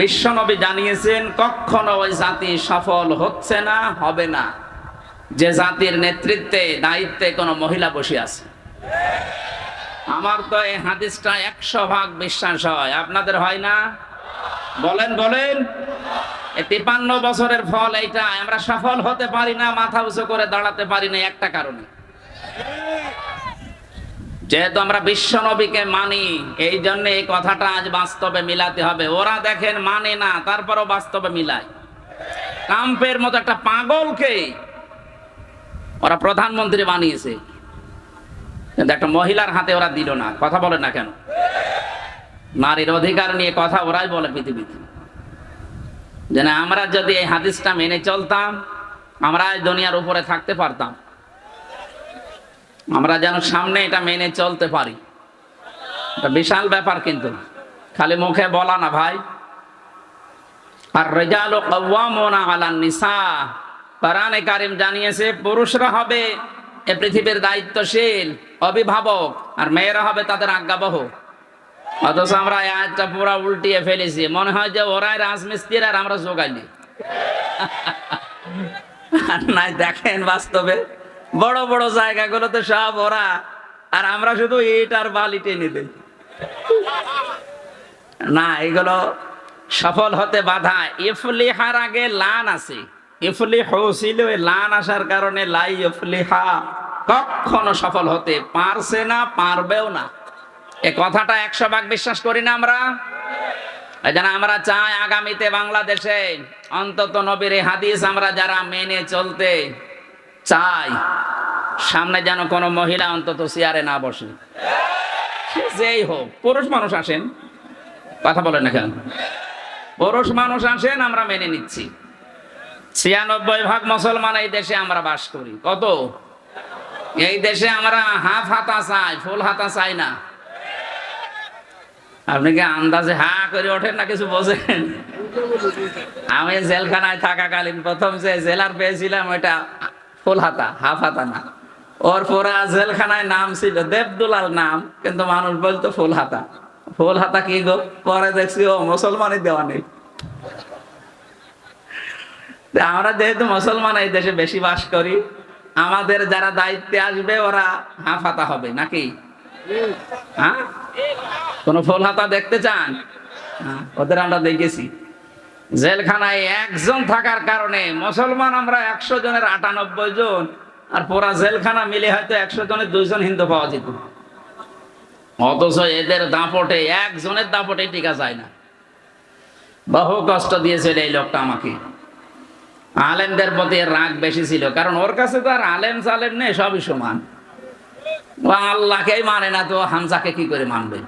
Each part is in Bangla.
বিশ্বনবী জানিয়েছেন, কখনো ওই জাতি সফল হচ্ছে না, হবে না। যে জাতির নেতৃত্বে, দায়িত্বে কোনো মহিলা বসে আছে। আমার তো এই হাদিসটা একশো ভাগ বিশ্বাস হয়। আপনাদের হয় না? বলেন বলেন। তিপান্ন বছরের ফল এইটা, আমরা সফল হতে পারি না, মাথা উঁচু করে দাঁড়াতে পারি না, একটা কারণে। যেহেতু আমরা বিশ্ব নবীকে মানি, এই জন্য এই কথাটা আজ বাস্তবে মিলাতে হবে। ওরা দেখেন মানে না, তারপরও বাস্তবে মিলায়। কাম্পের মতো একটা পাগলকে ওরা প্রধানমন্ত্রী বানিয়েছে। কিন্তু একটা মহিলার হাতে ওরা দিল না। কথা বলে না কেন? নারীর অধিকার নিয়ে কথা ওরাই বলে পৃথিবীতে। যে না আমরা যদি এই হাদিসটা মেনে চলতাম, আমরা দুনিয়ার উপরে থাকতে পারতাম। আমরা যেন সামনে এটা মেনে চলতে পারি। এটা বিশাল ব্যাপার কিন্তু। খালি মুখে বলা না ভাই। আর রেজাল আলান নিসা। কোরআনে কারিম জানিয়েছে, পুরুষরা হবে এ পৃথিবীর দায়িত্বশীল, অভিভাবক, আর মেয়েরা হবে তাদের আজ্ঞাবহ। অথচ আমরা আয়াতটা পুরা উল্টিয়ে ফেলেছি। মনে হয় যে ওরাই রাজমিস্ত্রি আর আমরা আর নাই, দেখেন বাস্তবে। বড় বড় জায়গাগুলোতে সব ওরা, আর আমরা শুধু ইট আর বালি টেনে দেই। না, এগুলো সফল হতে বাধা। ইফলিহার আগে লান আছে। ইফলি হৌছিল ওই লান আসার কারণে লাই ইফলিহা কখনো সফল হতে পারছে না, পারবেও না। এ কথাটা একশো ভাগ বিশ্বাস করি না আমরা? এই জন্য আমরা চাই আগামীতে বাংলাদেশে অন্তত নবীর হাদিস আমরা যারা মেনে চলতে চাই, সামনে যেন কোনো মহিলা অন্তত চেয়ারে না বসে। যেই হোক, পুরুষ মানুষ আসেন, কথা বলেন না কেন? পুরুষ মানুষ আসেন, আমরা মেনে নিচ্ছি। ছিয়ানব্বই ভাগ মুসলমান এই দেশে আমরা বাস করি। কত? এই দেশে আমরা হাফ হাতা চাই, ফুল হাতা চাই না। আপনি কি আন্দাজে হা করে ওঠেন না কিছু বোঝেন? আমি জেলখানায় থাকাকালীন প্রথম যে জেলার পেয়েছিলাম, ওইটা ফুল হাতা হাফ হাতা না। ওর পুরা জেলখানায় নাম ছিল দেবদুলাল নাম কিন্তু মানুষ বলতো ফুল হাতা। ফুল হাতা কি গো? পরে দেখছি ও মুসলমানই দেওয়া নেই আমরা যেহেতু মুসলমান এই দেশে বেশি বাস করি আমাদের যারা দায়িত্বে আসবে ওরা হাফ হাতা হবে নাকি? হ্যাঁ? কোন ফুল হাতা দেখতে চান? হ্যাঁ, ওদের আমরা দেখেছি। জেলখানায় একজন থাকার কারণে মুসলমান আমরা একশো জনের আটানব্বই জন, আর পুরা জেলখানা মিলে হয়তো একশো জনের দুইজন হিন্দু পাওয়া যেত। অথচ এদের দাপটে, একজনের দাপটে টিকা যায় না। বহু কষ্ট দিয়েছিল এই লোকটা আমাকে। আলেমদের প্রতি রাগ বেশি ছিল, কারণ ওর কাছে তো আর আলেম সালেম নেই, সবই সমান। আল্লাহকেই মানে না, তো হামজাকে কি করে মানবে?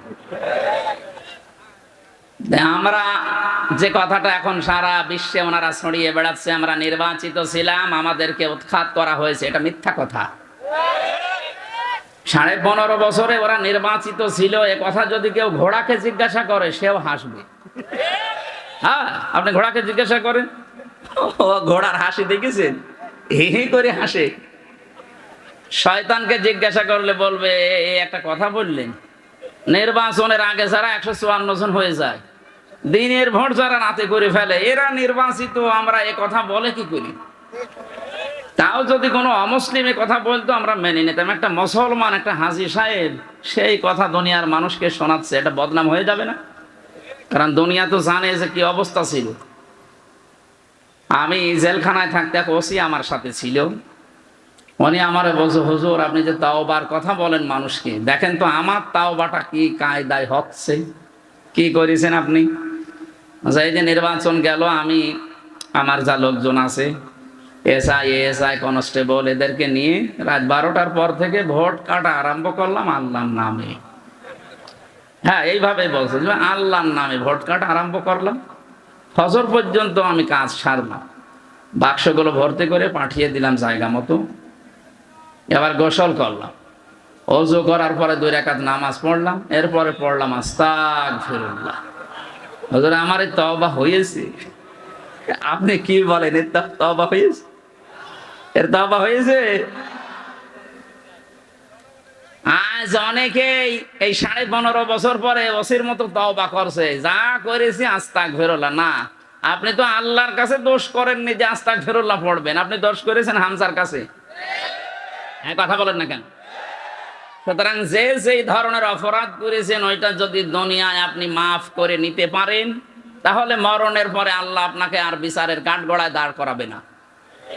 আমরা যে কথাটা এখন সারা বিশ্বে ওনারা ছড়িয়ে বেড়াচ্ছে, আমরা নির্বাচিত ছিলাম, আমাদেরকে উৎখাত করা হয়েছে, এটা মিথ্যা কথা। সাড়ে পনেরো বছরে ওরা নির্বাচিত ছিল, এ কথা যদি কেউ ঘোড়াকে জিজ্ঞাসা করে, সেও হাসবে। হ্যাঁ আপনি ঘোড়াকে জিজ্ঞাসা করেন? ও, ঘোড়ার হাসি দেখেছেন? হি হি করে হাসে। শয়তানকে জিজ্ঞাসা করলে বলবে, "এ- এ, একটা কথা বললেন। নির্বাচনের আগে যারা একশো চুয়ান্ন জন হয়ে যায় দিনের ভোট যারা নাতে করে ফেলে, এরা নির্বাচিত, আমরা এ কথা বলে কি করি? তাও যদি কোনো অমুসলিম কথা বলতো, আমরা মেনে নিতাম। একটা মুসলমান, একটা হাজি সাহেব, সেই কথা দুনিয়ার মানুষকে শোনাচ্ছে, এটা বদনাম হয়ে যাবে না? কারণ দুনিয়া তো জানে যে কি অবস্থা ছিল। আমি জেলখানায় থাকতে এক ওসি আমার সাথে ছিল। উনি আমার বলছে, হুজুর, আপনি যে তাওবার কথা বলেন মানুষকে, দেখেন তো আমার তাওবাটা কি কায়দায় হচ্ছে? কি করেছেন আপনি? আচ্ছা, এই যে নির্বাচন গেল আমি আমার যা লোকজন আছে এসআই এএসআই কনস্টেবল এদেরকে নিয়ে রাত বারোটার পর থেকে ভোট কাটা আরম্ভ করলাম আল্লাহর নামে। হ্যাঁ এইভাবে বলছে যে আল্লাহর নামে ভোট কাটা আরম্ভ করলাম। ফজর পর্যন্ত আমি কাজ সারলাম। বাক্সগুলো ভর্তি করে পাঠিয়ে দিলাম জায়গা মতো। এবার গোসল করলাম। অজু করার পরে দুই রেখাত নামাজ পড়লাম। এরপরে পড়লাম আস্তাক ফিরুল্লাহ হজর আমার তবা হয়েছে আপনি কি বলেন, এর তবা হয়েছে এর তবা হয়েছে আজ অনেকেই এই সাড়ে পনেরো বছর পরে ওসির মতো তওবা করছে। যা করেছি আস্তাক ফেরোলা না, আপনি তো আল্লাহর কাছে দোষ করেননি যে আস্তাক ফেরোল্লা পড়বেন। আপনি দোষ করেছেন হামসার কাছে। হ্যাঁ কথা বলেন না কেন? সুতরাং যে যেই ধরনের অপরাধ করেছেন, ওইটা যদি দুনিয়ায় আপনি মাফ করে নিতে পারেন, তাহলে মরণের পরে আল্লাহ আপনাকে আর বিচারের কাঠগড়ায় দাঁড় করাবে না।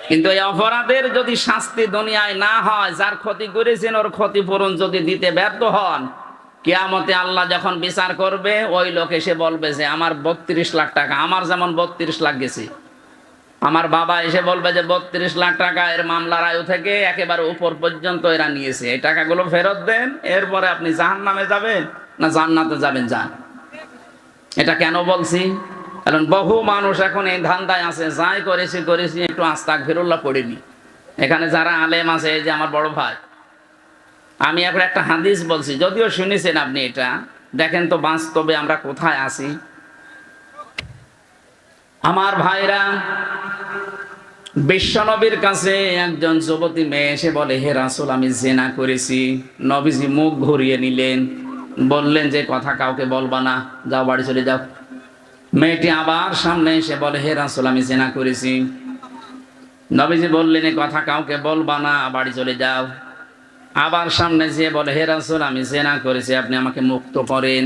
কিন্তু এই অপরাধের যদি শাস্তি দুনিয়ায় না হয়, যার ক্ষতি করেছেন, ওর ক্ষতিপূরণ যদি দিতে ব্যর্থ হন, কিয়ামতে আল্লাহ যখন বিচার করবে, ওই লোক এসে বলবে যে, আমার বত্রিশ লাখ টাকা, আমার যেমন বত্রিশ লাখ গেছে। আমার বাবা এসে বলবে যে, বত্রিশ লাখ টাকা এর মামলার আয়ু থেকে একেবারে উপর পর্যন্ত এরা নিয়েছে। এই টাকাগুলো ফেরত দেন, এরপরে আপনি জাহান নামে যাবেন না জান্নাতে যাবেন যান এটা কেন বলছি? কারণ বহু মানুষ এখন এই ধান্দায় আছে, যাই করেছি করেছি, একটু আস্তাক ফিরুল্লাহ পড়িনি এখানে যারা আলেম আছে, এই যে আমার বড় ভাই, আমি এখন একটা হাদিস বলছি, যদিও শুনেছেন আপনি এটা। দেখেন তো বাস্তবে আমরা কোথায় আছি। আমার ভাইরা, বিশ্বনবীর কাছে একজন যুবতী মেয়ে এসে বলে, হে রাসুল, আমি জেনা করেছি। নবীজি মুখ ঘুরিয়ে নিলেন, বললেন যে, কথা কাউকে বলবা না, যাও বাড়ি চলে যাও। মেয়েটি আবার সামনে এসে বলে, হে রাসুল, আমি জেনা করেছি। নবীজি বললেন, এ কথা কাউকে বলবা না, বাড়ি চলে যাও। আবার সামনে যেয়ে বলে, হে রাসুল, আমি জেনা করেছি, আপনি আমাকে মুক্ত করেন।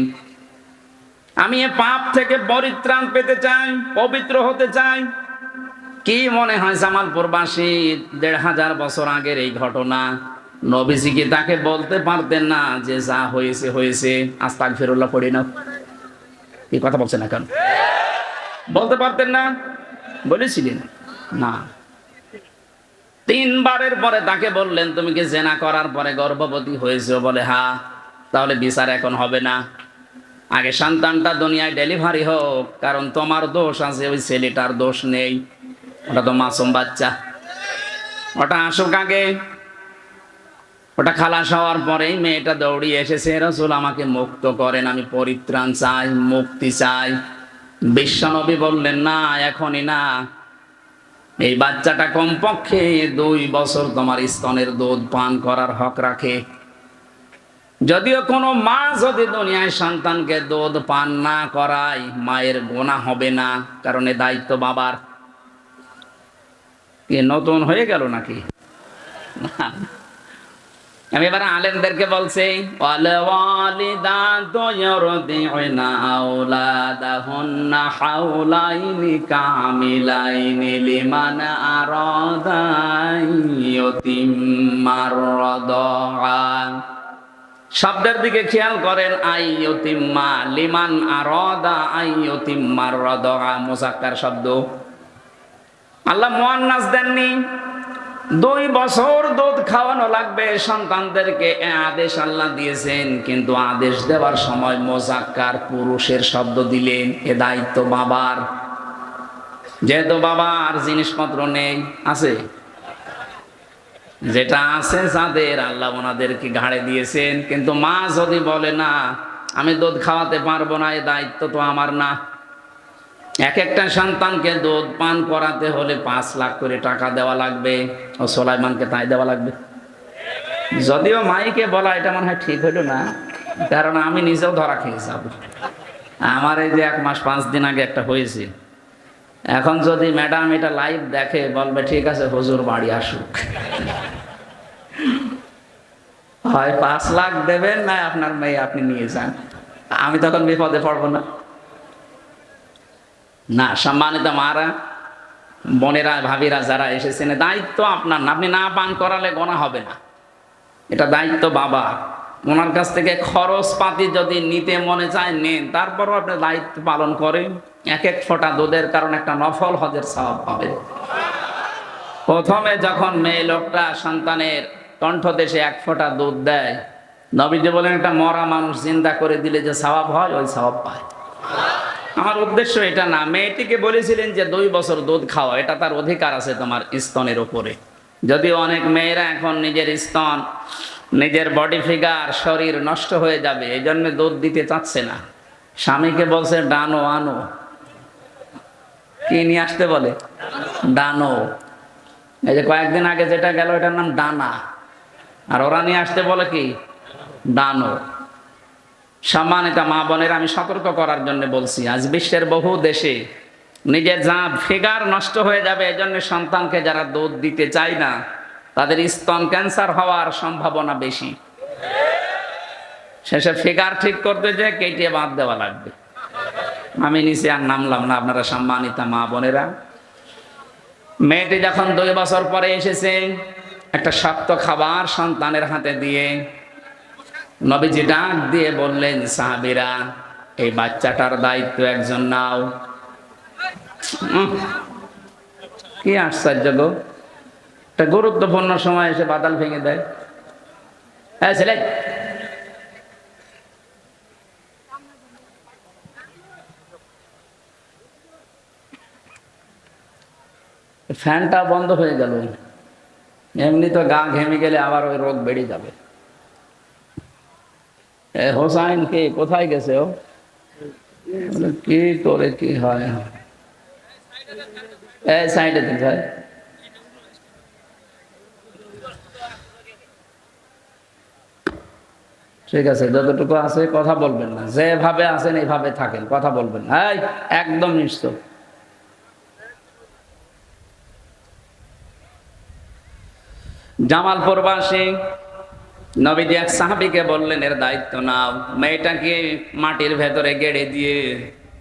আমি এ পাপ থেকে পরিত্রাণ পেতে চাই, পবিত্র হতে চাই। কি মনে হয় জামালপুরবাসী, দেড় হাজার বছর আগের এই ঘটনা? নবীজি কি তাকে বলতে পারতেন না যে যা হয়েছে হয়েছে? আস্তাক ফেরুল্লাহ পড়ি না এই কথা বলছেন না কেন? বলতে পারতেন না? বলেছিলেন? না। তিনবারের পরে তাকে বললেন, তুমি কি জেনা করার পরে গর্ভবতী হয়েছে? বলে হা তাহলে বিচার এখন হবে না। আগে সন্তানটা দুনিয়ায় ডেলিভারি হোক, কারণ তোমার দোষ আছে, ওই ছেলেটার দোষ নেই। ওটা তো মাসুম বাচ্চা। ওটা আসুক আগে। ওটা খালাস হওয়ার পরেই মেয়েটা দৌড়িয়ে এসেছে, রসুল, আমাকে মুক্ত করেন, আমি পরিত্রাণ চাই, মুক্তি চাই। বিশ্বনবী বললেন, না, এখনই না। এই বাচ্চাটা কমপক্ষে দুই বছর তোমার স্তনের দুধ পান করার হক রাখে। যদিও কোনো মা যদি দুনিয়ায় সন্তানকে দুধ পান না করায়, মায়ের গোনা হবে না, কারণ এ দায়িত্ব বাবার। কি নতুন হয়ে গেল নাকি। আমি এবার আলেমদেরকে বলছি কামিলাইনি লিমান আরাদা ইয়তিম্মার রাদা শব্দের দিকে খেয়াল করেন, আইয়তিম্মা লিমান আরাদা আইয়তিম্মার রাদা মুজাক্কার শব্দ। আল্লাহ মুয়ান্নাস দেননি, দুই বছর দুধ খাওয়ানো লাগবে, সন্তানদেরকে আদেশ আল্লাহ দিয়েছেন, কিন্তু আদেশ দেওয়ার সময় মোজাক্কার পুরুষের শব্দ দিলেন, এ দায়িত্ব বাবার। যেহেতু বাবার জিনিসপত্র নেই, আছে। যেটা আছে যাদের, আল্লাহ ওনাদেরকে ঘাড়ে দিয়েছেন। কিন্তু মা যদি বলে, না, আমি দুধ খাওয়াতে পারব না, এ দায়িত্ব তো আমার না। এক একটা সন্তানকে দুধ পান করাতে হলে পাঁচ লাখ করে টাকা দেওয়া লাগবে ও সোলাইমানকে তাই দেওয়া লাগবে। যদিও মাইকে বলা এটা মনে হয় ঠিক হইল না, কারণ আমি নিজেও ধরা খেয়ে যাব। আমার এই যে এক মাস পাঁচ দিন আগে একটা হয়েছে। এখন যদি ম্যাডাম এটা লাইভ দেখে, বলবে, ঠিক আছে, হুজুর বাড়ি আসুক। হয় পাঁচ লাখ দেবেন না, আপনার মেয়ে আপনি নিয়ে যান। আমি তখন বিপদে পড়ব না। না, সম্মানিত মারা, বোনেরা, ভাবিরা, যারা এসেছেন, দায়িত্ব আপনার আপনি না পান করালে গোনা হবে না। এটা দায়িত্ব বাবা। ওনার কাছ থেকে খরচ পাতি যদি নিতে মনে চায়, নেন। তারপরও আপনি দায়িত্ব পালন করেন। এক এক ফোঁটা দুধের কারণ একটা নফল হজের স্বভাব পাবে প্রথমে যখন মেয়ে লোকটা সন্তানের কণ্ঠ দেশে এক ফোঁটা দুধ দেয়। নবীজি বলেন, একটা মরা মানুষ চিন্তা করে দিলে যে স্বভাব হয়, ওই স্বভাব পায়। আমার উদ্দেশ্য এটা না। মেয়েটিকে বলেছিলেন যে, দুই বছর দুধ খাওয়া এটা তার অধিকার আছে তোমার স্তনের উপরে। যদিও অনেক মেয়েরা এখন নিজের স্তন, নিজের বডি ফিগার, শরীর নষ্ট হয়ে যাবে, এই জন্য দুধ দিতে চাচ্ছে না। স্বামীকে বলছে, ডানো, আনো। কি নিয়ে আসতে বলে? ডানো। এই যে কয়েকদিন আগে যেটা গেল, এটার নাম ডানা। আর ওরা নিয়ে আসতে বলে কি? দানব। সম্মানিত মা বোনের, আমি সতর্ক করার জন্য বলছি, আজ বিশ্বের বহু দেশে নিজের যা ফিগার নষ্ট হয়ে যাবে, এজন্য সন্তানকে যারা দুধ দিতে চায় না, তাদের স্তন ক্যান্সার হওয়ার সম্ভাবনা বেশি। শেষে ফিগার ঠিক করতে যে কেটে বাদ দেওয়া লাগবে। আমি নিচে আর নামলাম না, আপনারা সম্মানিত মা বোনেরা। মেয়েটি যখন দুই বছর পরে এসেছে একটা শক্ত খাবার সন্তানের হাতে দিয়ে নবীজি ডাক দিয়ে বললেন, সাহাবিরা, এই বাচ্চাটার দায়িত্ব একজন নাও। কি আশ্চর্য গো। একটা গুরুত্বপূর্ণ সময় এসে বাদাল ভেঙে দেয়। হ্যাঁ ছেলে, ফ্যানটা বন্ধ হয়ে গেল। এমনি তো গা ঘেমে গেলে আবার ওই রোগ বেড়ে যাবে। হোসাইন কে, কোথায় গেছে ও? কি করে কি হয়? এই সাইডে দিন ঠিক আছে, যতটুকু আছে, কথা বলবেন না। যেভাবে আছেন এইভাবে থাকেন, কথা বলবেন না। একদম নিশ্চয়। জামালপুর বাসী নবীজি এক সাহাবিকে বললেন, এর দায়িত্ব নাও। মেয়েটাকে মাটির ভেতরে গেড়ে দিয়ে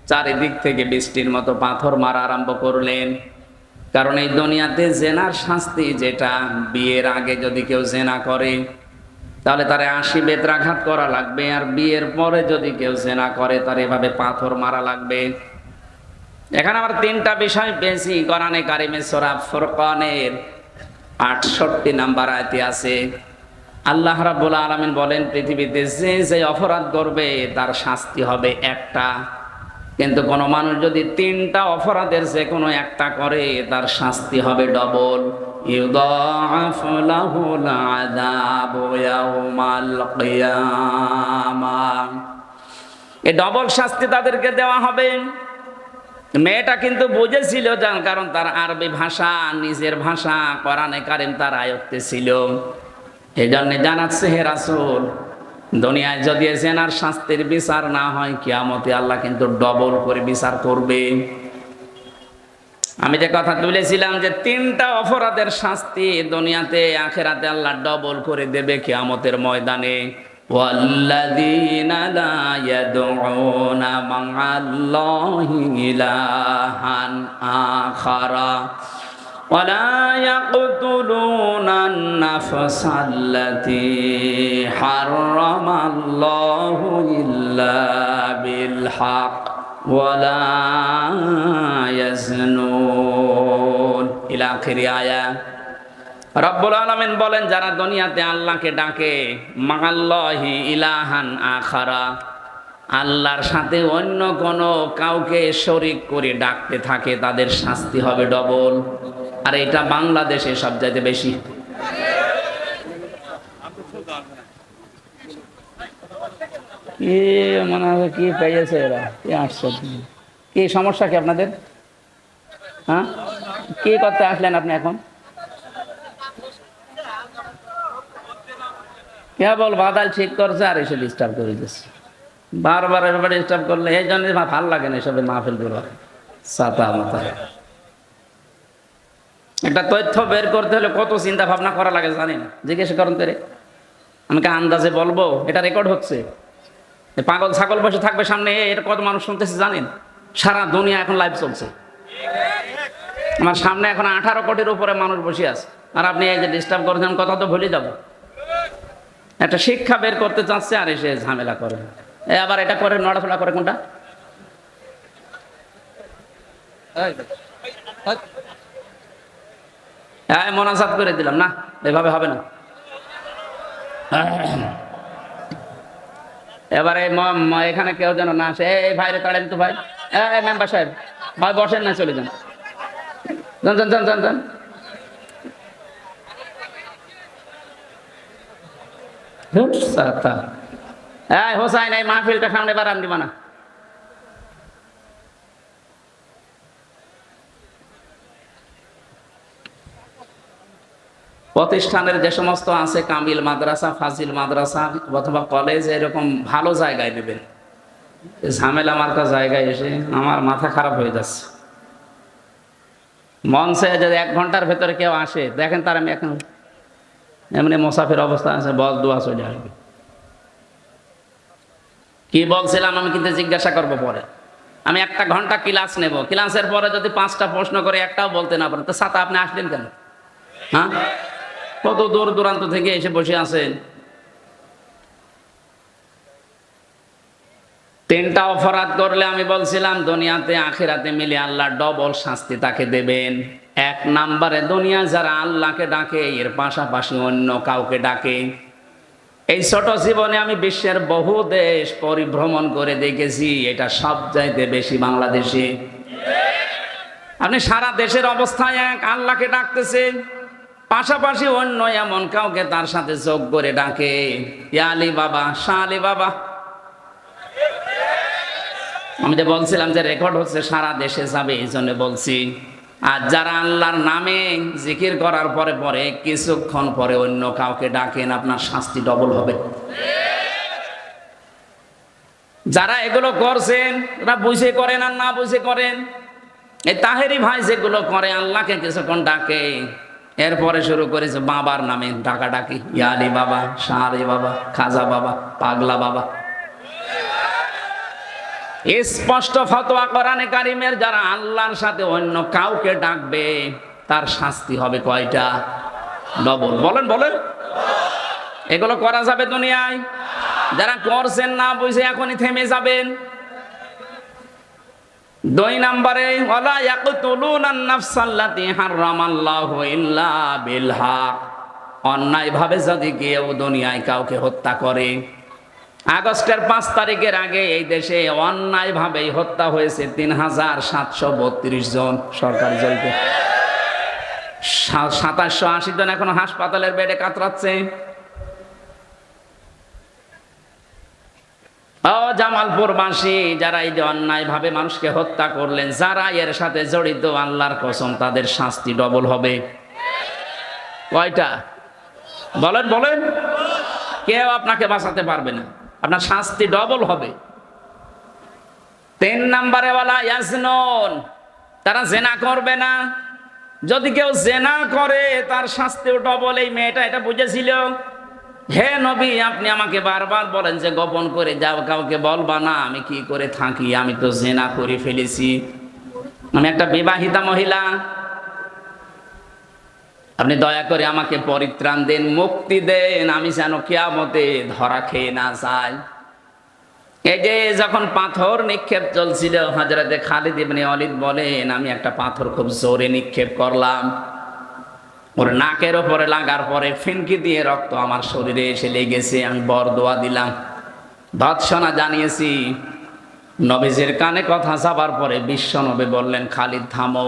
চারিদিক থেকে বৃষ্টির মতো পাথর মারা আরম্ভ করলেন। কারণ এই দুনিয়াতে জেনার শাস্তি যেটা, বিয়ের আগে যদি কেউ জেনা করে, তাহলে তারে আশি বেত্রাঘাত করা লাগবে। আর বিয়ের পরে যদি কেউ জেনা করে, তার এভাবে পাথর মারা লাগবে। এখানে আবার তিনটা বিষয় বেশি। কোরআনে কারিমে সোরা ফুরকানের আটষট্টি নাম্বার আয়তে আছে, আল্লাহ রাব্বুল আলামিন বলেন, পৃথিবীতে যে যে অপরাধ করবে, তার শাস্তি হবে একটা। কিন্তু কোনো মানুষ যদি তিনটা অপরাধের যে কোনো একটা করে, তার শাস্তি হবে ডবল। এই ডবল শাস্তি তাদেরকে দেওয়া হবে। মেয়েটা কিন্তু বুঝেছিল কারণ তার আরবি ভাষা, নিজের ভাষা, কোরআনে কারিম তার আয়ত্তে ছিল। এই জন্য জানাচ্ছে, হে রাসূল, দুনিয়ায় যদি জেনার শাস্তির বিচার না হয়, কিয়ামতে আল্লাহ কিন্তু ডবল করে বিচার করবে। আমি যে কথা তুলেছিলাম যে তিনটা অপরাধের শাস্তি দুনিয়াতে, আখেরাতে আল্লাহ ডবল করে দেবে কিয়ামতের ময়দানে। والذين لا يدعون مع الله إلها آخر ولا يقتلون النفس التي حرم الله إلا بالحق ولا يزنون. إلى آخر آية. রব্বুল আলমিন বলেন, যারা দুনিয়াতে আল্লাহকে ডাকে মাল্লাহি ইলাহান আখারা, আল্লাহর সাথে অন্য কোনো কাউকে শরিক করে ডাকতে থাকে, তাদের শাস্তি হবে ডবল। আর এটা বাংলাদেশে সব চাইতে বেশি। কি মনে হয় কি পেয়েছে এরা? কি আশ্চর্য। কি সমস্যা কি আপনাদের? হ্যাঁ? কি করতে আসলেন আপনি এখন? কেবল বাদাল ঠিক করছে, আর এসে ডিস্টার্ব করে দিচ্ছে। বারবার এবার ডিস্টার্ব করলে, এই জন্য ভালো লাগে না এসবে মাহফিলগুলো। সাতা মাথা। একটা তথ্য বের করতে হলে কত চিন্তা ভাবনা করা লাগে জানেন জিজ্ঞেস করেন তো আমাকে আন্দাজে বলব, এটা রেকর্ড হচ্ছে। পাগল ছাগল বসে থাকবে সামনে এর কত মানুষ শুনতেছে জানেন সারা দুনিয়া এখন লাইভ চলছে। আমার সামনে এখন আঠারো কোটির উপরে মানুষ বসে আছে। আর আপনি এই যে ডিস্টার্ব করেছেন, কথা তো ভুলে যাব। একটা শিক্ষা বের করতে চাচ্ছে আর এসে ঝামেলা করে। এ আবার এটা করে নড়াফেলা করে কোনটা? হ্যাঁ মনাজাত করে দিলাম, না, এভাবে হবে না। এবারে এখানে কেউ যেন না আসে। এই ভাইরে তাড়েন তো ভাই। মেম্বার সাহেব, ভাই বসেন না, চলে যান যান যান যান যান যান ধুর, সাতা। হোসাইন, এই মাহফিলটা সামনে না। প্রতিষ্ঠানের যে সমস্ত আছে, কামিল মাদ্রাসা, ফাজিল মাদ্রাসা, অথবা কলেজ এরকম ভালো জায়গায় নেবেন। ঝামেলা মার্কা জায়গায় এসে আমার মাথা খারাপ হয়ে যাচ্ছে। মঞ্চে যদি এক ঘণ্টার ভেতরে কেউ আসে, দেখেন তার আমি এখন এমনি মোসাফের অবস্থা আছে, বল, দোয়া চলে আসবে। কি বলছিলাম আমি কিন্তু জিজ্ঞাসা করব পরে। আমি একটা ঘণ্টা ক্লাস নেব। ক্লাসের পরে যদি পাঁচটা প্রশ্ন করে, একটাও বলতে না পারেন তো সাথে আপনি আসলেন কেন? হ্যাঁ? কত দূর দূরান্ত থেকে এসে বসে আছেন? তিনটা অপরাধ করলে আমি বলছিলাম, দুনিয়াতে আখেরাতে মিলে আল্লাহ ডবল শাস্তি তাকে দেবেন। এক নাম্বারে দুনিয়া যারা আল্লাহকে ডাকে, এর পাশাপাশি অন্য কাউকে ডাকে। এই ছোট জীবনে আমি বিশ্বের বহু দেশ পরিভ্রমণ করে দেখেছি, এটা সব চাইতে বেশি বাংলাদেশে। আপনি সারা দেশের অবস্থায় এক আল্লাহকে ডাকতেছেন পাশাপাশি অন্য এমন কাউকে তার সাথে যোগ করে ডাকে। আলী বাবা, শাহ আলী বাবা। আমি যে বলছিলাম যে রেকর্ড হচ্ছে সারা দেশে যাবে, এই জন্য বলছি। আর যারা আল্লাহর নামে জিকির করার পরে পরে কিছুক্ষণ পরে অন্য কাউকে ডাকেন, আপনার শাস্তি ডবল হবে। যারা এগুলো করছেন, ওরা বুঝে করেন আর না বুঝে করেন। এই তাহেরি ভাই যেগুলো করে, আল্লাহকে কিছুক্ষণ ডাকে, এরপরে শুরু করেছে বাবার নামে ডাকা ডাকি ইয়ালি বাবা, শাহ আলী বাবা, খাজা বাবা, পাগলা বাবা। স্পষ্ট ফতোয়া কোরআনে কারিমের যারা আল্লাহর সাথে অন্য কাউকে ডাকবে, তার শাস্তি হবে কয়টা? ডবল। বলেন বলেন। এগুলো করা যাবে দুনিয়ায়? যারা করছেন না, বুঝে এখনই থেমে যাবেন। দুই নম্বরে, ওয়ালা ইয়াকতুলুনা আন-নাফসাল্লাতী হারামাল্লাহু ইল্লা বিল হক। অন্যায়ভাবে যদি কেউ দুনিয়ায় কাউকে হত্যা করে আগস্টের পাঁচ তারিখের আগে এই দেশে অন্যায়ভাবেই হত্যা হয়েছে তিন হাজার সাতশো বত্রিশ জন সরকারি জলকে সাতাশশো আশি জন এখন হাসপাতালের বেডে কাতরাচ্ছে। ও জামালপুরবাসী যারা এই যে অন্যায়ভাবে মানুষকে হত্যা করলেন, যারা এর সাথে জড়িত, আল্লাহর কসম, তাদের শাস্তি ডবল হবে। কয়টা? বলেন বলেন। কেউ আপনাকে বাঁচাতে পারবে না। আপনার শাস্তি ডবল হবে। তিন নাম্বারে বলা তারা জেনা করবে না। যদি কেউ জেনা করে, তার শাস্তিও ডবল এই মেয়েটা এটা বুঝেছিল। হে নবী, আপনি আমাকে বারবার বলেন যে গোপন করে যাও, কাউকে বলবা না, আমি কি করে থাকি? আমি তো জেনা করে ফেলেছি। আমি একটা বিবাহিতা মহিলা। আপনি দয়া করে আমাকে পরিত্রাণ দেন, মুক্তি দেন, আমি যেন কেয়ামতে ধরা খেয়ে না যাই। এই যে যখন পাথর নিক্ষেপ চলছিল হাজরাতে খালিদ ইবনে অলিদ বলেন, আমি একটা পাথর খুব জোরে নিক্ষেপ করলাম। ওর নাকের ওপরে লাগার পরে ফিনকি দিয়ে রক্ত আমার শরীরে এসে লেগেছে, আমি বর দোয়া দিলাম। ভৎসনা জানিয়েছি, নবীজের কানে কথা যাবার পরে বিশ্ব নবী বললেন, খালিদ থামো